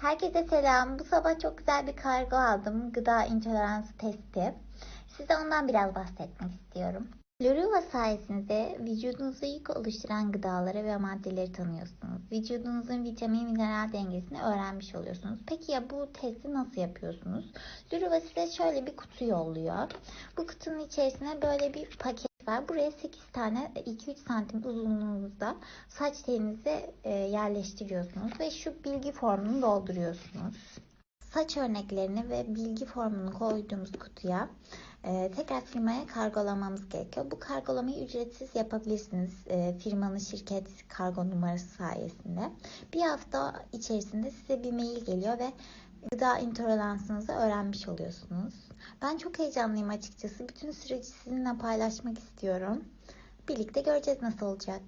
Herkese selam. Bu sabah çok güzel bir kargo aldım. Gıda intoleransı testi. Size ondan biraz bahsetmek istiyorum. Loriva sayesinde vücudunuzda yük oluşturan gıdaları ve maddeleri tanıyorsunuz. Vücudunuzun vitamin mineral dengesini öğrenmiş oluyorsunuz. Peki ya bu testi nasıl yapıyorsunuz? Loriva size şöyle bir kutu yolluyor. Bu kutunun içerisine böyle bir paket var. Buraya 8 tane 2-3 santim uzunluğunuzda saç telinizi e, yerleştiriyorsunuz ve şu bilgi formunu dolduruyorsunuz. Saç örneklerini ve bilgi formunu koyduğumuz kutuya e, tekrar firmaya kargolamamız gerekiyor. Bu kargolamayı ücretsiz yapabilirsiniz e, firmanın şirket kargo numarası sayesinde. Bir hafta içerisinde size bir mail geliyor ve gıda intoleransınızı öğrenmiş oluyorsunuz. Ben çok heyecanlıyım açıkçası. Bütün süreci sizinle paylaşmak istiyorum. Birlikte göreceğiz nasıl olacak.